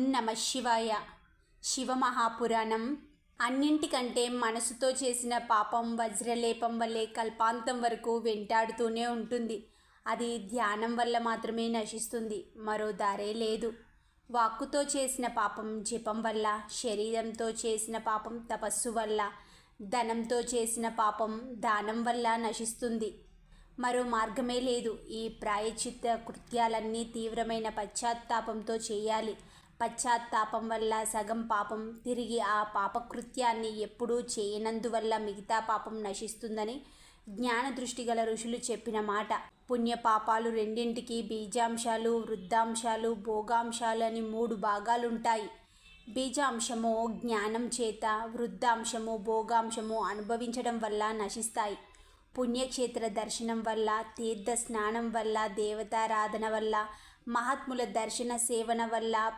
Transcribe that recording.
ఓం నమ శివాయ. శివమహాపురాణం. అన్నింటికంటే మనసుతో చేసిన పాపం వజ్రలేపం వల్లే కల్పాంతం వరకు వెంటాడుతూనే ఉంటుంది. అది ధ్యానం వల్ల మాత్రమే నశిస్తుంది. మరో దారే లేదు. వాక్కుతో చేసిన పాపం జపం వల్ల శరీరంతో చేసిన పాపం తపస్సు వల్ల ధనంతో చేసిన పాపం దానం వల్ల నశిస్తుంది. మరో మార్గమే లేదు. ఈ ప్రాయచిత్త కృత్యాలన్నీ తీవ్రమైన పశ్చాత్తాపంతో చేయాలి. పశ్చాత్తాపం వల్ల సగం పాపం తిరిగి ఆ పాపకృత్యాన్ని ఎప్పుడూ చేయనందువల్ల మిగతా పాపం నశిస్తుందని జ్ఞాన దృష్టి గల ఋషులు చెప్పిన మాట. పుణ్య పాపాలు రెండింటికి బీజాంశాలు వృద్ధాంశాలు భోగాంశాలు అని మూడు భాగాలుంటాయి. బీజాంశము జ్ఞానం చేత వృద్ధాంశము భోగాంశము అనుభవించడం వల్ల నశిస్తాయి. పుణ్యక్షేత్ర దర్శనం వల్ల తీర్థ స్నానం వల్ల దేవతారాధన వల్ల మహాత్ముల దర్శన సేవన వల్ల